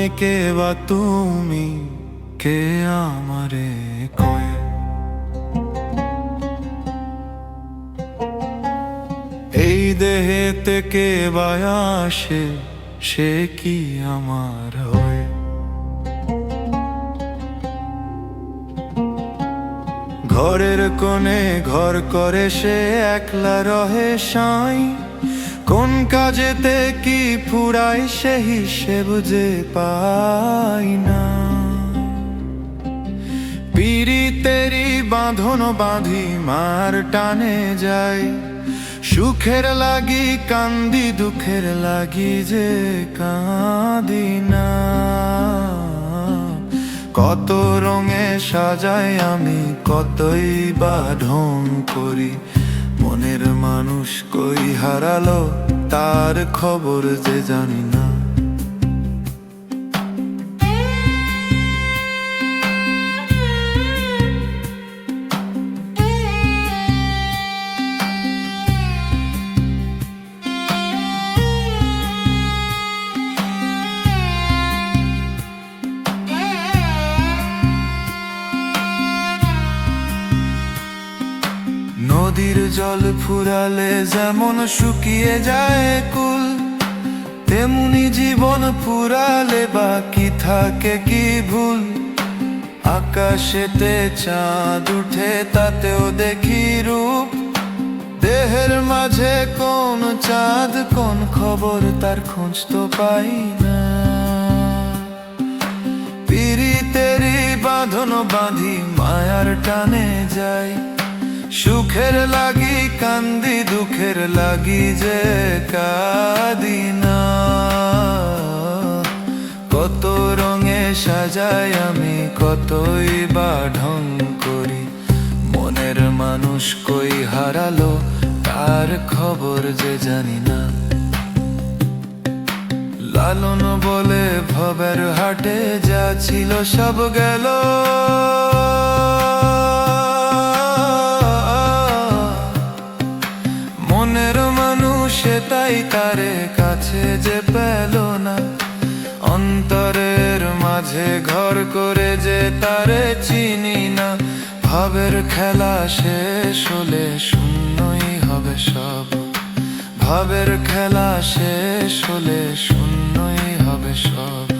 আমি কে বা তুমি কে আমারে কয়ে? এই দেহেতে কে বা আসে, সে কি আমার হয়ে? ঘরের কোণে ঘর করে সে একলা রহে সাই। কোন কাজেতে কি ফুরাই সে হিসেব যে পাই না। পিরিতেরি বাঁধন বাঁধি মার টানে যায় সুখের লাগি কান্দি, দুঃখের লাগি যে কাঁদি না। কত রঙে সাজাই আমি, কতই বা ঢং করি। মনের মানুষ কই হারালো? তার খবর যে জানি না। নদীর জল ফুরালে যেমন শুকিয়ে যায় কুল, তেমনি জীবন ফুরালে বাকি থাকে কি ভুল? আকাশেতে চাঁদ উঠে তাতেও দেখি রূপ। দেহের মাঝে কোন চাঁদ, কোন খবর তার খোঁজ তো পাই না। বাঁধন বাঁধি মায়ার টানে যাই সুখের লাগি কান্দি, দুঃখের লাগি যে কাঁদি না। কত রঙে সাজাই আমি, কতই বা ঢং করি। মনের মানুষ কই হারালো, তার খবর যে জানি না। লালন বলে ভবের হাটে যা ছিল সব গেল। তাই তারে কাছে যে পেল না। অন্তরের মাঝে ঘর করে যে তারে চিনি না। ভাবের খেলা শেষ হলে শূন্যই হবে সব। ভাবের খেলা শেষ হলে শূন্যই হবে সব।